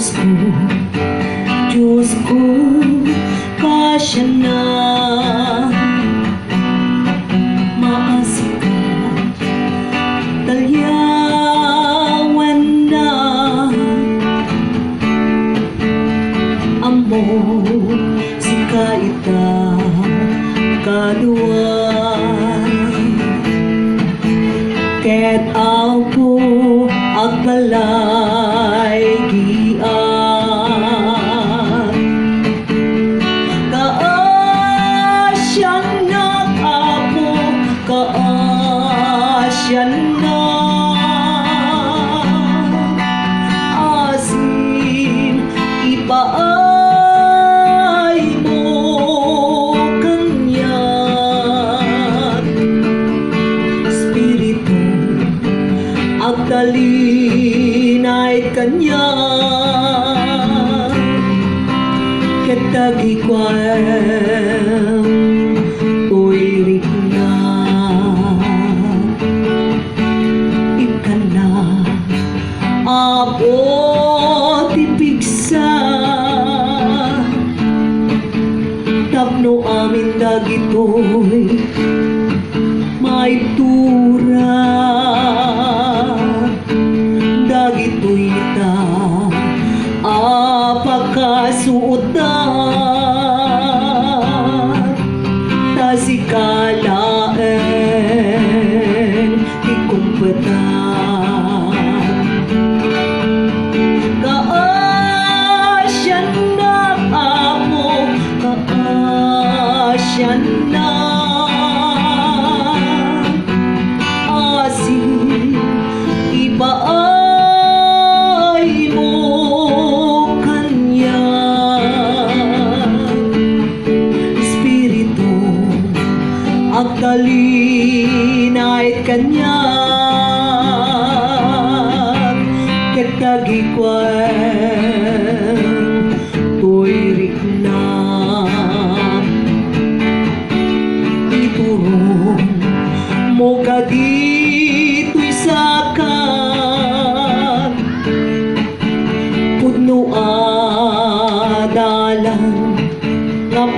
Diyos ko, Diyos na. Maasi ka, talyawan na. Amo, si kaita, kaluan. Ket ako agbalay Katagi kwem Uirik na. Ikana Abot ipigsa Tapno amin dagitoy may tura. Dagitoy musical.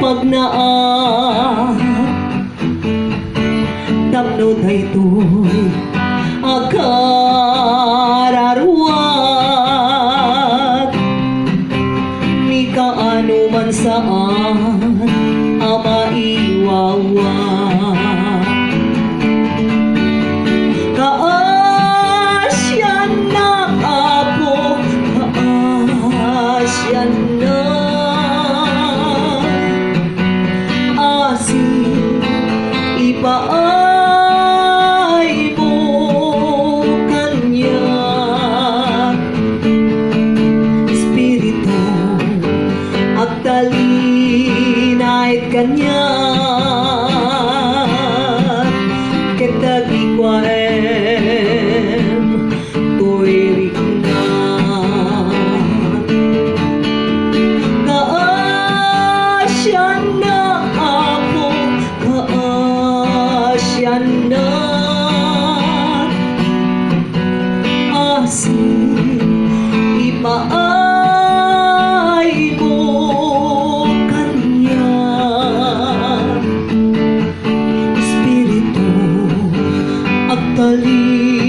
Kapag naa Tapno daytoy akararwat Ni kaano man saan Mo kanya. Espiritu agtalinay